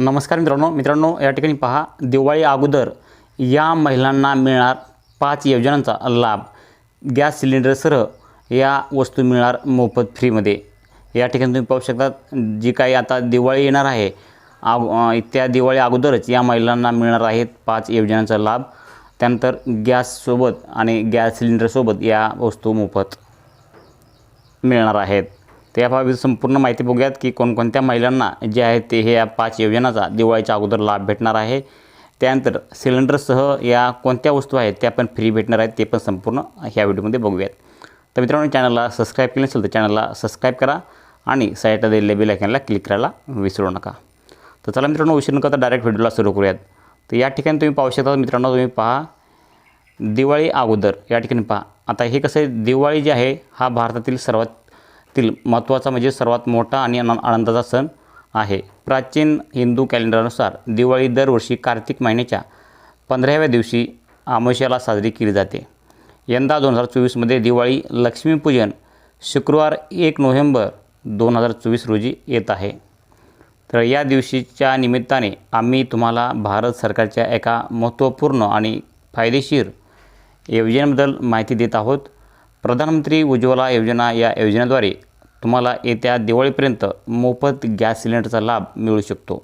नमस्कार मित्रांनो. मित्रांनो या ठिकाणी पहा दिवाळी अगोदर या महिलांना मिळणार पाच योजनांचा लाभ. गॅस सिलेंडरसह या वस्तू मिळणार मोफत फ्रीमध्ये. या ठिकाणी तुम्ही पाहू शकता जी काही आता दिवाळी येणार आहे आग त्या दिवाळी अगोदरच या महिलांना मिळणार आहेत पाच योजनांचा लाभ. त्यानंतर गॅससोबत आणि गॅस सिलेंडरसोबत या वस्तू मोफत मिळणार आहेत. तर याबाबत संपूर्ण माहिती बघूयात की कोणकोणत्या महिलांना जे आहे ते हे या पाच योजनाचा दिवाळीच्या अगोदर लाभ भेटणार आहे. त्यानंतर सिलेंडरसह या कोणत्या वस्तू आहेत त्या पण फ्री भेटणार आहेत ते पण संपूर्ण ह्या व्हिडिओमध्ये बघूयात. तर मित्रांनो चॅनलला सबस्क्राईब केलं नसेल तर चॅनलला सबस्क्राईब करा आणि साईटला दिलेल्या बेल आयकनला क्लिक करायला विसरू नका. तर चला मित्रांनो उशीर न करता डायरेक्ट व्हिडिओला सुरू करूयात. तर या ठिकाणी तुम्ही पाहू शकता मित्रांनो तुम्ही पहा दिवाळी अगोदर या ठिकाणी पहा. आता हे कसं आहे? दिवाळी जे आहे हा भारतातील सर्वात तील महत्त्वाचा म्हणजे सर्वात मोठा आणि आन- आनंदाचा सण आहे. प्राचीन हिंदू कॅलेंडरनुसार दिवाळी दरवर्षी कार्तिक महिन्याच्या पंधराव्या दिवशी आमोश्याला साजरी केली जाते. यंदा दोन हजार चोवीसमध्ये दिवाळी लक्ष्मीपूजन शुक्रवार एक नोव्हेंबर दोन हजार चोवीस रोजी येत आहे. तर या दिवशीच्या निमित्ताने आम्ही तुम्हाला भारत सरकारच्या एका महत्त्वपूर्ण आणि फायदेशीर योजनेबद्दल माहिती देत आहोत. प्रधानमंत्री उज्ज्वला योजना या योजनेद्वारे तुम्हाला येत्या दिवाळीपर्यंत मोफत गॅस सिलेंडरचा लाभ मिळू शकतो.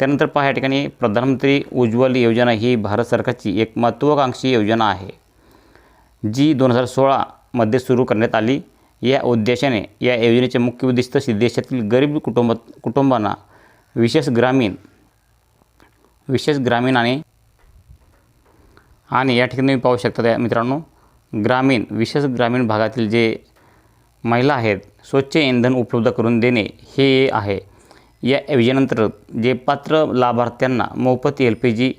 त्यानंतर पहा या ठिकाणी प्रधानमंत्री उज्ज्वल योजना ही भारत सरकारची एक महत्त्वाकांक्षी योजना आहे जी दोन हजार सोळामध्ये सुरू करण्यात आली. या उद्देशाने या योजनेचे मुख्य उद्दिष्ट देशातील गरीब कुटुंब कुटुंबांना विशेष ग्रामीण विशेष ग्रामीण आणि आणि या ठिकाणी तुम्ही पाहू शकता त्या मित्रांनो ग्रामीण विशेष ग्रामीण भागातील जे महिला आहेत स्वच्छ इंधन उपलब्ध करून देणे हे आहे. या योजनेअंतर्गत जे पात्र लाभार्थ्यांना मोफत एल पी जी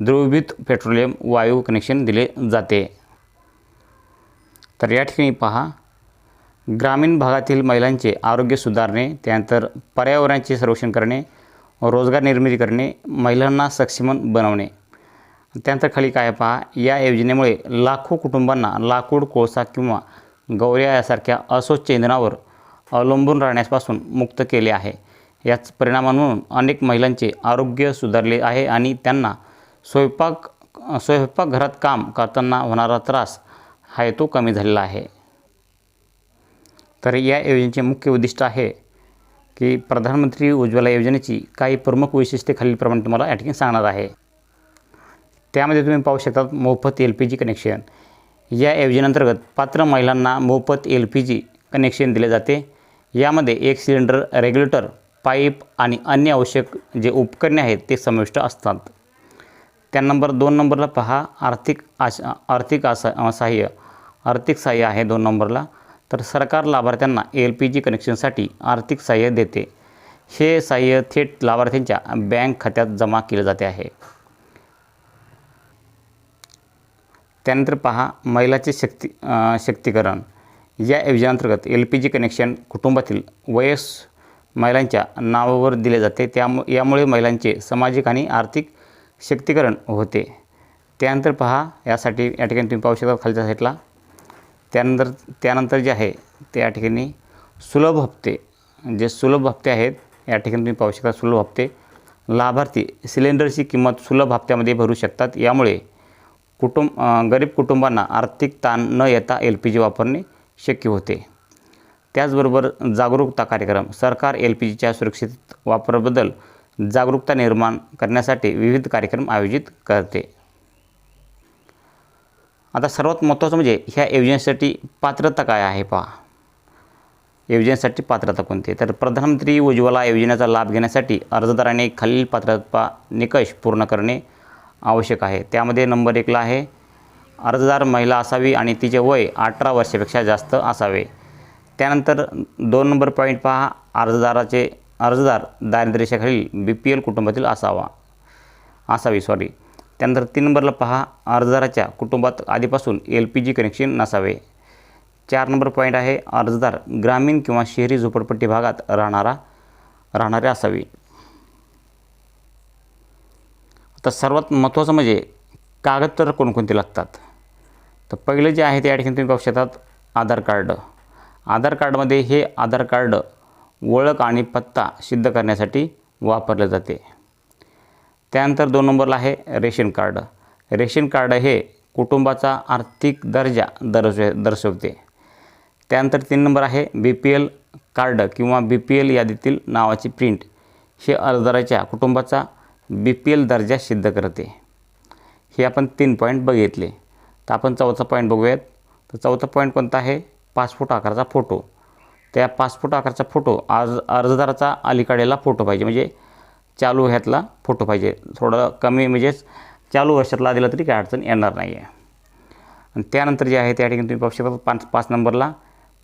द्रवभूत पेट्रोलियम वायू कनेक्शन दिले जाते. तर या ठिकाणी पहा ग्रामीण भागातील महिलांचे आरोग्य सुधारणे त्यानंतर पर्यावरणाचे संरक्षण करणे रोजगार निर्मिती करणे महिलांना सक्षम बनवणे. त्यानंतर खाली काय पहा या योजनेमुळे लाखो कुटुंबांना लाकूड कोळसा किंवा गौऱ्या यासारख्या अस्वच्छ इंधनावर अवलंबून राहण्यापासून मुक्त केले आहे. याच परिणाम म्हणून अनेक महिलांचे आरोग्य सुधारले आहे आणि त्यांना स्वयंपाक स्वयंपाकघरात काम करताना होणारा त्रास आहे तो कमी झालेला आहे. तर या योजनेचे मुख्य उद्दिष्ट आहे की प्रधानमंत्री उज्ज्वला योजनेची काही प्रमुख वैशिष्ट्ये खालीलप्रमाणे तुम्हाला या ठिकाणी सांगणार आहे. त्यामध्ये तुम्ही पाहू शकता मोफत एल पी जी कनेक्शन या योजनेअंतर्गत पात्र महिलांना मोफत एल पी जी कनेक्शन दिले जाते. यामध्ये एक सिलेंडर रेग्युलेटर पाईप आणि अन्य आवश्यक जे उपकरणे आहेत ते समाविष्ट असतात. त्या नंबर दोन नंबरला पहा. आर्थिक आश आर्थिक असा सहाय्य. आर्थिक सहाय्य आहे दोन नंबरला. तर सरकार लाभार्थ्यांना एल पी जी कनेक्शनसाठी आर्थिक सहाय्य देते. हे सहाय्य थेट लाभार्थ्यांच्या बँक खात्यात जमा केले जाते आहे. त्यानंतर पहा महिलाचे शक्ती शक्तीकरण. या योजनेअंतर्गत एल पी जी कनेक्शन कुटुंबातील वयस महिलांच्या नावावर दिले जाते. त्यामु यामुळे महिलांचे सामाजिक आणि आर्थिक शक्तीकरण होते. त्यानंतर पहा यासाठी या ठिकाणी तुम्ही पाहू शकता खालच्या साईडला. त्यानंतर त्यानंतर जे आहे ते या ठिकाणी सुलभ हप्ते जे सुलभ हप्ते आहेत या ठिकाणी तुम्ही पाहू शकता सुलभ हप्ते. लाभार्थी सिलेंडरची किंमत सुलभ हप्त्यामध्ये भरू शकतात. यामुळे कुटुंब गरीब कुटुंबांना आर्थिक ताण न येता एल पी जी वापरणे शक्य होते. त्याचबरोबर जागरूकता कार्यक्रम सरकार एल पी जीच्या सुरक्षित वापराबद्दल जागरूकता निर्माण करण्यासाठी विविध कार्यक्रम आयोजित करते. आता सर्वात महत्त्वाचं म्हणजे ह्या योजनेसाठी पात्रता काय आहे पहा. योजनेसाठी पात्रता कोणती? तर प्रधानमंत्री उज्ज्वला योजनेचा लाभ घेण्यासाठी अर्जदाराने खालील पात्रता निकष पूर्ण करणे आवश्यक आहे. त्यामध्ये नंबर एकला आहे. अर्जदार महिला असावी आणि तिचे वय अठरा वर्षापेक्षा जास्त असावे. त्यानंतर दोन नंबर पॉईंट पहा. अर्जदाराचे अर्जदार दारिद्र्यरेषेखालील बी पी एल कुटुंबातील असावा. असावी सॉरी त्यानंतर तीन नंबरला पहा. अर्जदाराच्या कुटुंबात आधीपासून एल पी जी कनेक्शन नसावे. चार नंबर पॉईंट आहे. अर्जदार ग्रामीण किंवा शहरी झोपडपट्टी भागात राहणारा राहणारे असावी. आता सर्वात महत्त्वाचं म्हणजे कागदपत्र कोणकोणते लागतात? तर पहिलं जे आहे ते ठिकाणी तुम्ही पाहू शकतात आधार कार्ड. आधार कार्डमध्ये हे आधार कार्ड ओळख आणि पत्ता सिद्ध करण्यासाठी वापरले जाते. त्यानंतर दोन नंबरला आहे रेशन कार्ड. रेशन कार्ड हे कुटुंबाचा आर्थिक दर्जा दर्शव दर्शवते. त्यानंतर तीन नंबर आहे बी पी एल कार्ड किंवा बी पी एल यादीतील नावाची प्रिंट. हे अर्जदाराच्या कुटुंबाचा बी पी एल दर्जा सिद्ध करते. हे आपण तीन पॉईंट बघितले. तर आपण चौथा पॉईंट बघूयात. तर चौथा पॉईंट कोणता आहे? पासपोर्ट आकाराचा फोटो त्या पासपोर्ट आकाराचा फोटो अर्ज अर्जदाराचा अलीकडेला फोटो पाहिजे. म्हणजे चालू ह्यातला फोटो पाहिजे. थोडं कमी म्हणजेच चालू वर्षातला दिला तरी काय अडचण येणार नाही आहे आणि त्यानंतर जे आहे त्या ठिकाणी तुम्ही पाहू शकता पाच पाच नंबरला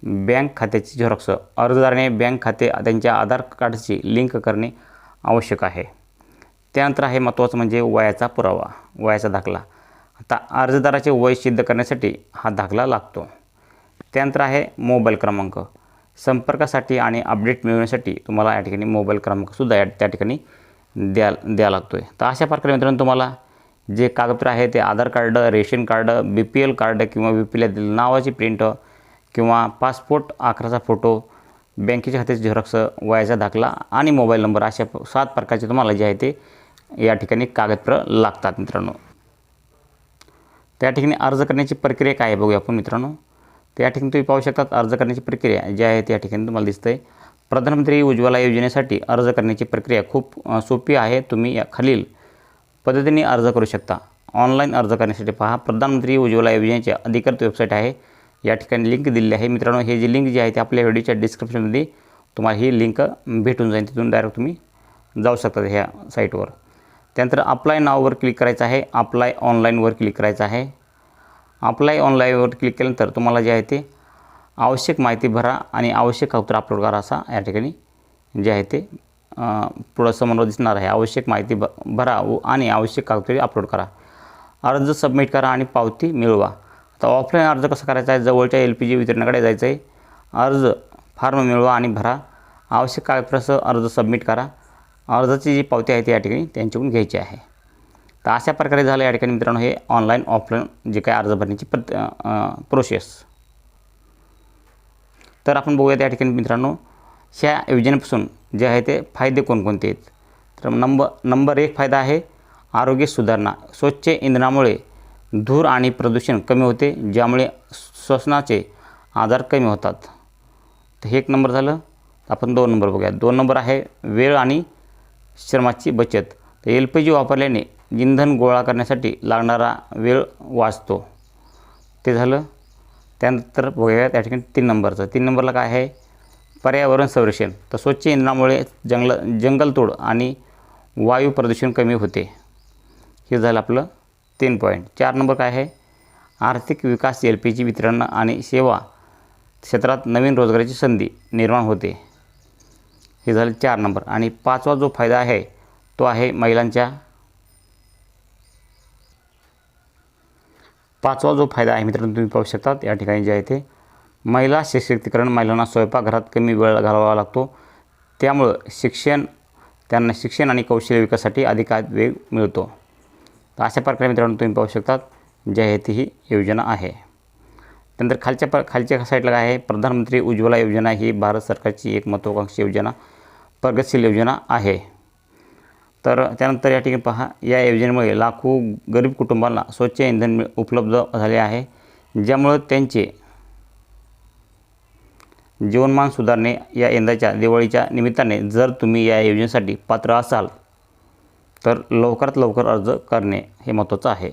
बँक खात्याची झेरॉक्स. अर्जदाराने बँक खाते त्यांच्या आधार कार्डची लिंक करणे आवश्यक आहे. त्यानंतर आहे महत्त्वाचं म्हणजे वयाचा पुरावा वयाचा दाखला. आता अर्जदाराचे वय सिद्ध करण्यासाठी हा दाखला लागतो. त्यानंतर आहे मोबाईल क्रमांक. संपर्कासाठी आणि अपडेट मिळवण्यासाठी तुम्हाला या ठिकाणी मोबाईल क्रमांकसुद्धा या त्या ठिकाणी द्या द्या लागतो आहे तर अशा प्रकारे मित्रांनो तुम्हाला जे कागदपत्र आहे ते Aadhaar card ration card BPL P L card किंवा बी पी एल नावाची प्रिंट किंवा पासपोर्ट आकाराचा फोटो बँकेच्या खात्याचे झेरॉक्स वयाचा दाखला आणि मोबाईल नंबर अशा सात प्रकारचे तुम्हाला जे आहे ते या ठिकाणी कागदपत्र लागतात मित्रांनो. त्या ठिकाणी अर्ज करण्याची प्रक्रिया काय आहे बघूया आपण मित्रांनो. त्या ठिकाणी तुम्ही पाहू शकतात अर्ज करण्याची प्रक्रिया जी आहे त्या ठिकाणी तुम्हाला दिसतं आहे प्रधानमंत्री उज्ज्वला योजनेसाठी अर्ज करण्याची प्रक्रिया खूप सोपी आहे. तुम्ही या खालील पद्धतीने अर्ज करू शकता. ऑनलाईन अर्ज करण्यासाठी पहा. प्रधानमंत्री उज्ज्वला योजनेची अधिकृत वेबसाईट आहे. या ठिकाणी लिंक दिलेली आहे. मित्रांनो हे जी लिंक जी आहे ती आपल्या व्हिडिओच्या डिस्क्रिप्शनमध्ये तुम्हाला ही लिंक भेटून जाईल. तिथून डायरेक्ट तुम्ही जाऊ शकता ह्या साईटवर. त्यानंतर अप्लाय नाववर क्लिक करायचं आहे. अप्लाय ऑनलाईनवर क्लिक करायचं आहे. अप्लाय ऑनलाईनवर क्लिक केल्यानंतर तुम्हाला जे आहे ते आवश्यक माहिती भरा आणि आवश्यक कागदपत्र अपलोड करा असा या ठिकाणी जे आहे ते पुढं समोर दिसणार आहे. आवश्यक माहिती भ भरा व आणि आवश्यक कागदपत्रे अपलोड करा. अर्ज सबमिट करा आणि पावती मिळवा. आता ऑफलाईन अर्ज कसा करायचा आहे? जवळच्या एल पी जी वितरणाकडे जायचं आहे. अर्ज फॉर्म मिळवा आणि भरा. आवश्यक कागदपत्रासह अर्ज सबमिट करा. अर्जाची जी पावती आहे ती या ठिकाणी त्यांच्याकडून घ्यायची आहे. तर अशा प्रकारे झालं या ठिकाणी मित्रांनो हे ऑनलाईन ऑफलाईन जे काय अर्ज भरण्याची प्रत प्रोसेस. तर आपण बघूया त्या ठिकाणी मित्रांनो ह्या योजनेपासून जे आहे ते फायदे कोणकोणते आहेत? तर नंबर नंबर एक फायदा आहे आरोग्य सुधारणा. स्वच्छ इंधनामुळे धूर आणि प्रदूषण कमी होते ज्यामुळे श्वसनाचे आजार कमी होतात. तर हे एक नंबर झालं. आपण दोन नंबर बघूया दोन नंबर आहे वेळ आणि श्रमाची बचत. तर एल पी जी वापरल्याने इंधन गोळा करण्यासाठी लागणारा वेळ वाचतो. ते झालं. त्यानंतर बघूया त्या ठिकाणी तीन नंबरचं. तीन नंबरला काय आहे? पर्यावरण संरक्षण. तर स्वच्छ इंधनामुळे जंगल जंगलतोड आणि वायू प्रदूषण कमी होते. हे झालं आपलं तीन पॉईंट चार नंबर काय आहे? आर्थिक विकास एल पी जी वितरण आणि सेवा क्षेत्रात नवीन रोजगाराची संधी निर्माण होते. हे झाले चार नंबर. आणि पाचवा जो फायदा आहे तो आहे महिलांच्या. पाचवा जो फायदा आहे मित्रांनो तुम्ही पाहू शकतात या ठिकाणी जे आहे ते महिला सशक्तीकरण महिलांना स्वयंपाकघरात कमी वेळ घालवावा लागतो. त्यामुळं शिक्षण त्यांना शिक्षण आणि कौशल्य विकासासाठी अधिक वेग मिळतो. तर अशा प्रकारे मित्रांनो तुम्ही पाहू शकतात जे आहे ती ही योजना आहे. नंतर खालच्या प खालच्या साईडला काय आहे? प्रधानमंत्री उज्ज्वला योजना ही भारत सरकारची एक महत्त्वाकांक्षी योजना. प्रगतशील योजना आहे. तर त्यानंतर या ठिकाणी पहा या योजनेमुळे लाखो गरीब कुटुंबांना स्वच्छ इंधन उपलब्ध झाले आहे ज्यामुळं त्यांचे जीवनमान सुधारणे या यंदाच्या दिवाळीच्या निमित्ताने जर तुम्ही या योजनेसाठी पात्र असाल तर लवकरात लवकर अर्ज करणे हे महत्त्वाचं आहे.